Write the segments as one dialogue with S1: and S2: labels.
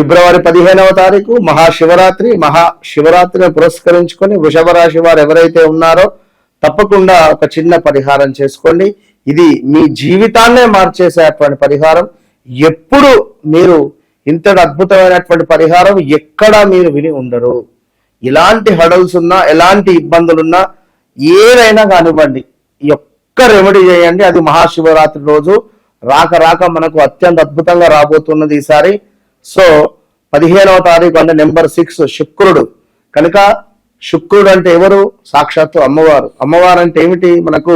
S1: ఫిబ్రవరి పదిహేనవ తారీఖు మహాశివరాత్రి మహాశివరాత్రిని పురస్కరించుకొని వృషభ రాశి వారు ఎవరైతే ఉన్నారో తప్పకుండా ఒక చిన్న పరిహారం చేసుకోండి. ఇది మీ జీవితాన్నే మార్చేసేటువంటి పరిహారం. ఎప్పుడు మీరు ఇంతటి అద్భుతమైనటువంటి పరిహారం ఎక్కడా మీరు విని ఉండరు. ఇలాంటి హడల్స్ ఉన్నా ఎలాంటి ఇబ్బందులున్నా ఏదైనా కానివ్వండి ఒక్క రెమెడీ చేయండి. అది మహాశివరాత్రి రోజు. రాక రాక మనకు అత్యంత అద్భుతంగా రాబోతున్నది ఈసారి. సో పదిహేనవ తారీఖు అంటే నెంబర్ సిక్స్ శుక్రుడు. కనుక శుక్రుడు అంటే ఎవరు? సాక్షాత్తు అమ్మవారు. అమ్మవారు అంటే ఏమిటి? మనకు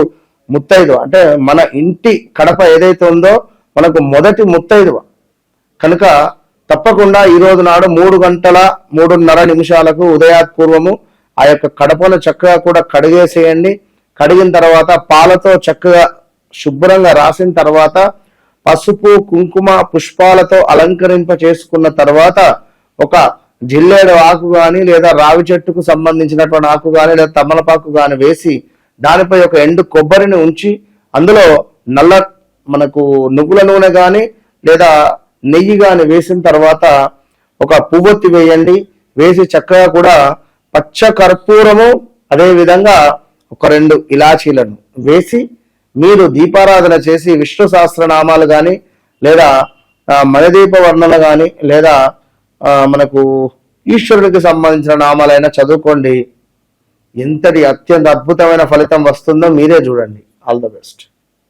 S1: ముత్తైదు అంటే మన ఇంటి కడప ఏదైతే ఉందో మనకు మొదటి ముత్తైదువ. కనుక తప్పకుండా ఈ రోజు నాడు మూడు గంటల మూడున్నర నిమిషాలకు ఉదయాత్పూర్వము ఆ యొక్క కడపను చక్కగా కూడా కడిగేసేయండి. కడిగిన తర్వాత పాలతో చక్కగా శుభ్రంగా రాసిన తర్వాత పసుపు కుంకుమ పుష్పాలతో అలంకరింప చేసుకున్న తర్వాత ఒక జిల్లేడు ఆకు గాని లేదా రావి చెట్టుకు సంబంధించినటువంటి ఆకు గాని లేదా తమలపాకు గాని వేసి దానిపై ఒక ఎండు కొబ్బరిని ఉంచి అందులో నల్ల మనకు నువ్వుల నూనె గాని లేదా నెయ్యి గాని వేసిన తర్వాత ఒక పువ్వొత్తి వేయండి. వేసి చక్కగా కూడా పచ్చ కర్పూరము అదే విధంగా ఒక రెండు ఇలాచీలను వేసి మీరు దీపారాధన చేసి విష్ణు సహస్రనామాలు కానీ లేదా మణిదీప వర్ణలు కానీ లేదా మనకు ఈశ్వరుడికి సంబంధించిన నామాలైనా చదువుకోండి. ఎంతటి అత్యంత అద్భుతమైన ఫలితం వస్తుందో మీరే చూడండి. All the best.